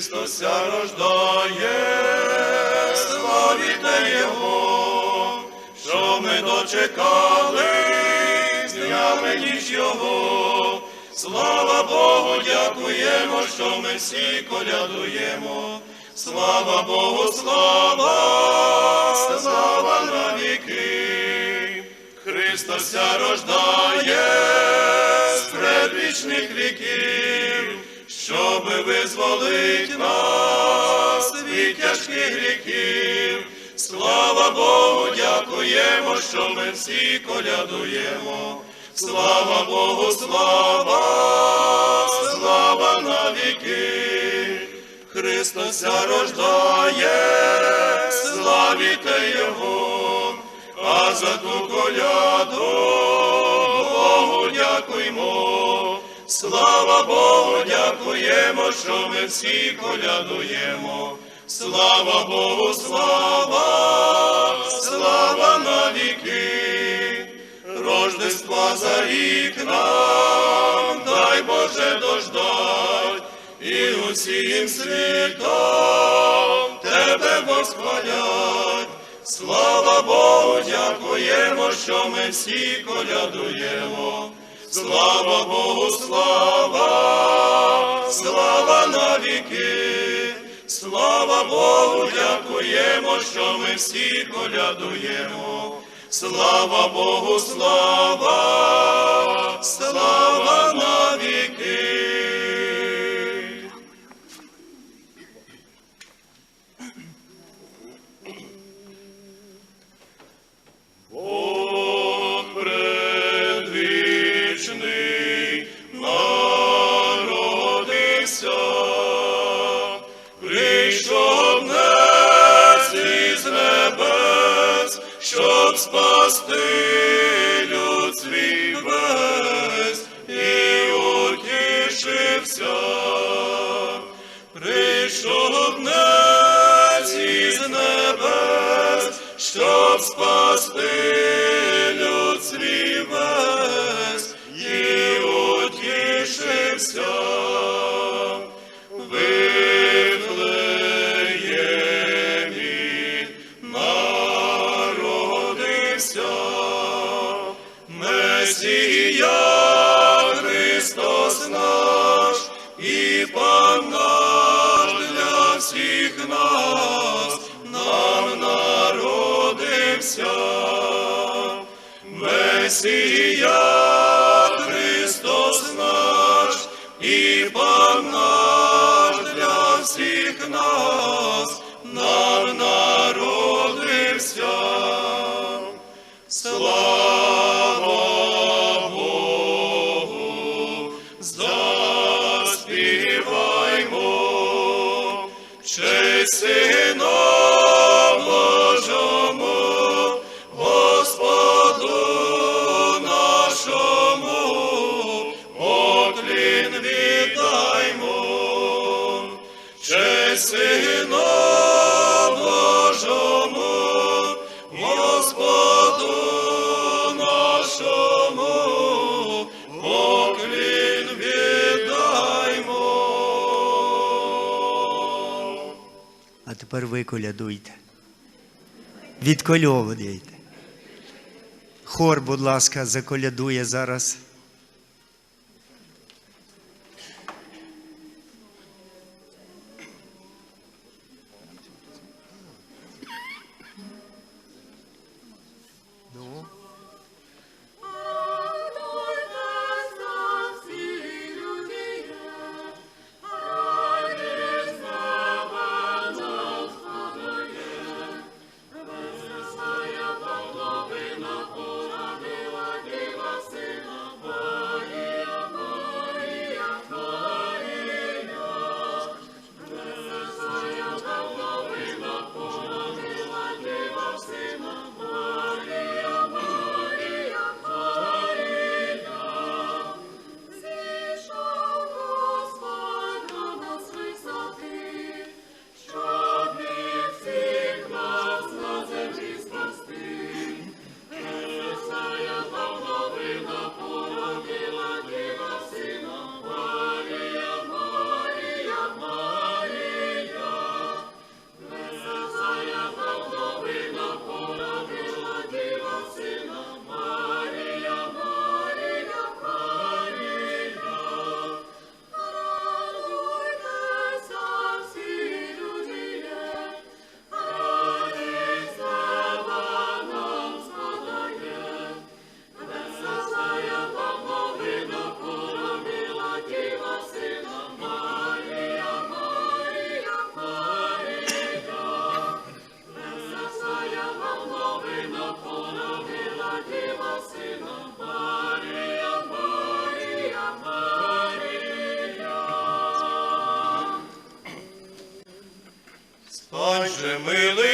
Христося рождає, славіте Його, що ми дочекали з днями ніч Його. Слава Богу, дякуємо, що ми всі колядуємо. Слава Богу, слава, слава навіки. Христося рождає з предвічних віків, щоби визволить нас від тяжких гріхів. Слава Богу, дякуємо, що ми всі колядуємо. Слава Богу, слава, слава навіки. Христося рождає, славіте Його, а за ту коляду Богу дякуймо. Слава Богу, дякуємо, що ми всі колядуємо. Слава Богу, слава, слава навіки. Рождества за вікном, дай Боже дождать, і усім світом Тебе восхвалять. Слава Богу, дякуємо, що ми всі колядуємо. Слава Богу, слава, слава навіки. Слава Богу, дякуємо, що ми всі колядуємо. Слава Богу, слава, слава навіки. Прийшов нес честь тепер ви колядуйте. Відкольовуйте. Хор, будь ласка, заколядує зараз.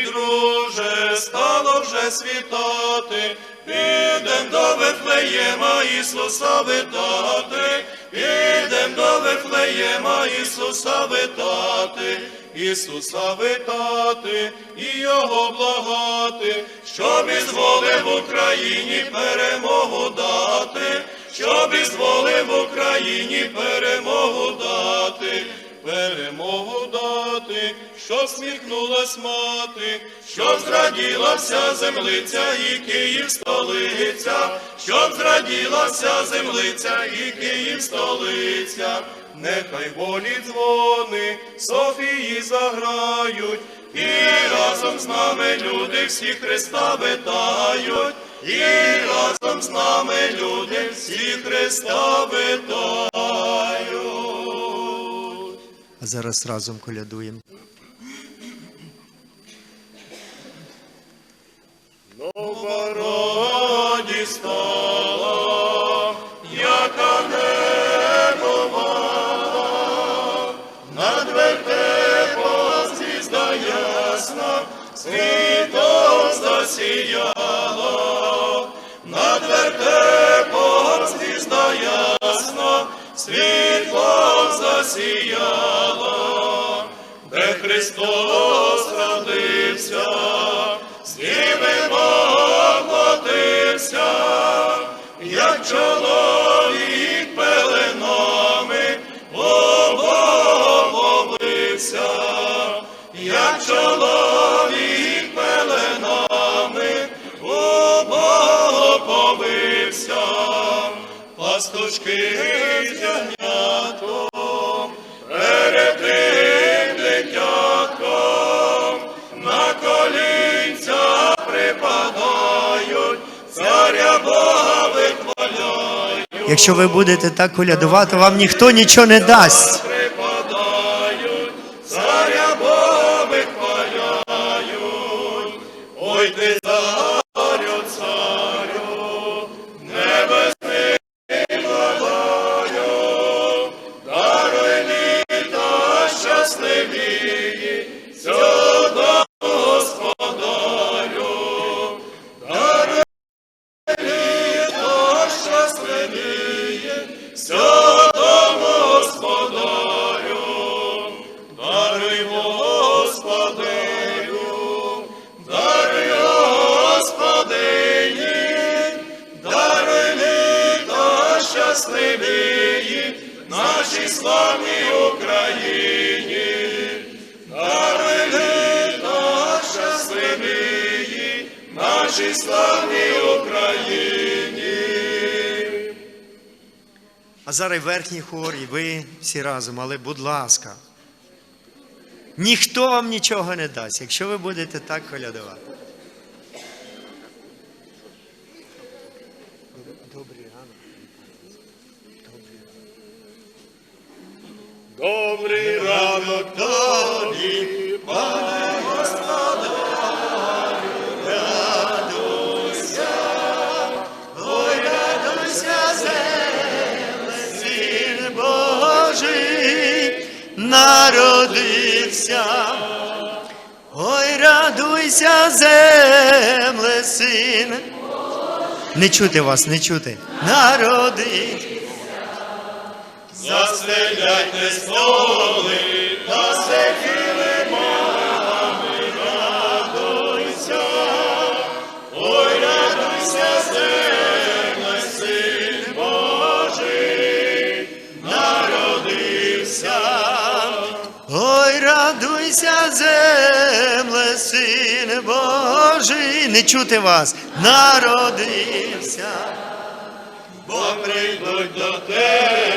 Друже, стало вже світати, підем до Вифлеєма Ісуса витати, підем до Вифлеєма Ісуса витати, Ісуса витати і Його благати, щоб ізволив Україні перемогу дати, щоб ізволив Україні перемогу дати перемогу дати, щоб сміхнулась мати, щоб зраділа вся землиця і Київ столиця, щоб зраділа вся землиця і Київ столиця, нехай волі дзвони, Софії заграють, і разом з нами люди всі Христа витають, і разом з нами люди всі Христа витають. Зараз разом колядуємо. Нова радість стала, яка небова, над вертепом звізда ясна, світом засіяла, над вертепом звізда ясна, світлом засіяла, Христос родився, з ними оплатився, як чоловік пеленами обовився, як чоловік пеленами обовився, пастушки з ягнятком, Якщо ви будете так колядувати, вам ніхто нічого не дасть. А зараз і верхній хор, і ви всі разом, але будь ласка. Ніхто вам нічого не дасть, якщо ви будете так колядувати. Добрий ранок. Добрий ранок тобі, пане народився. Ой, радуйся, земле, син. Не чути вас, не чути. Народився. Застеляйте столи, радуйся, земле, син Божий. Не чути вас. Народився. Бо прийдуть до тебе,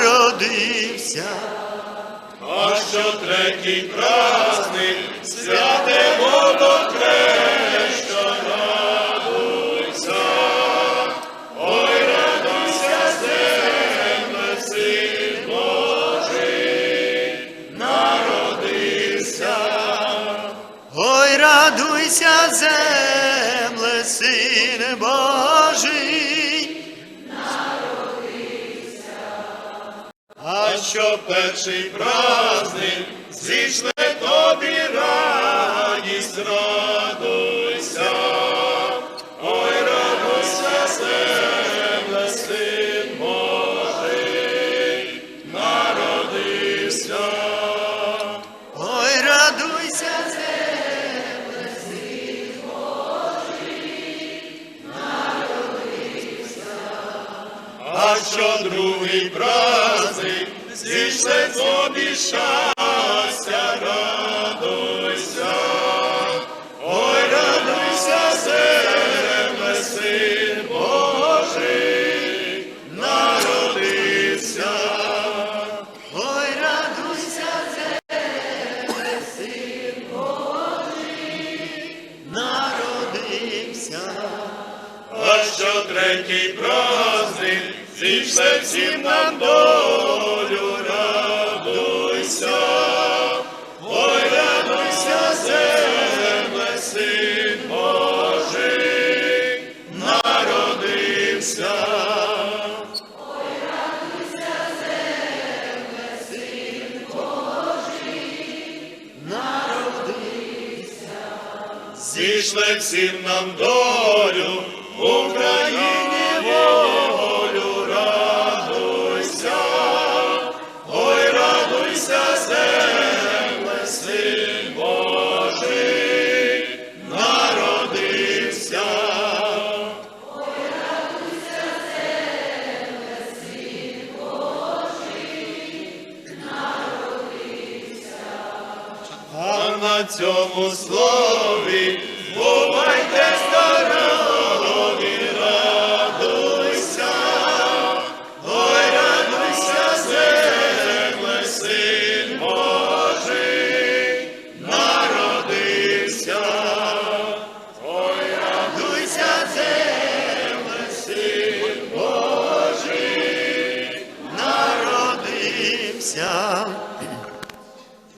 народився, а що третій праздник святе. Брази зійшли тобі щастя. радість. Прийшли всім нам долю, радуйся, ой, радуйся, земле, син Божий, народився. Ой, радуйся, земле, син Божий, народився. Зійшли всім нам долю, Україна.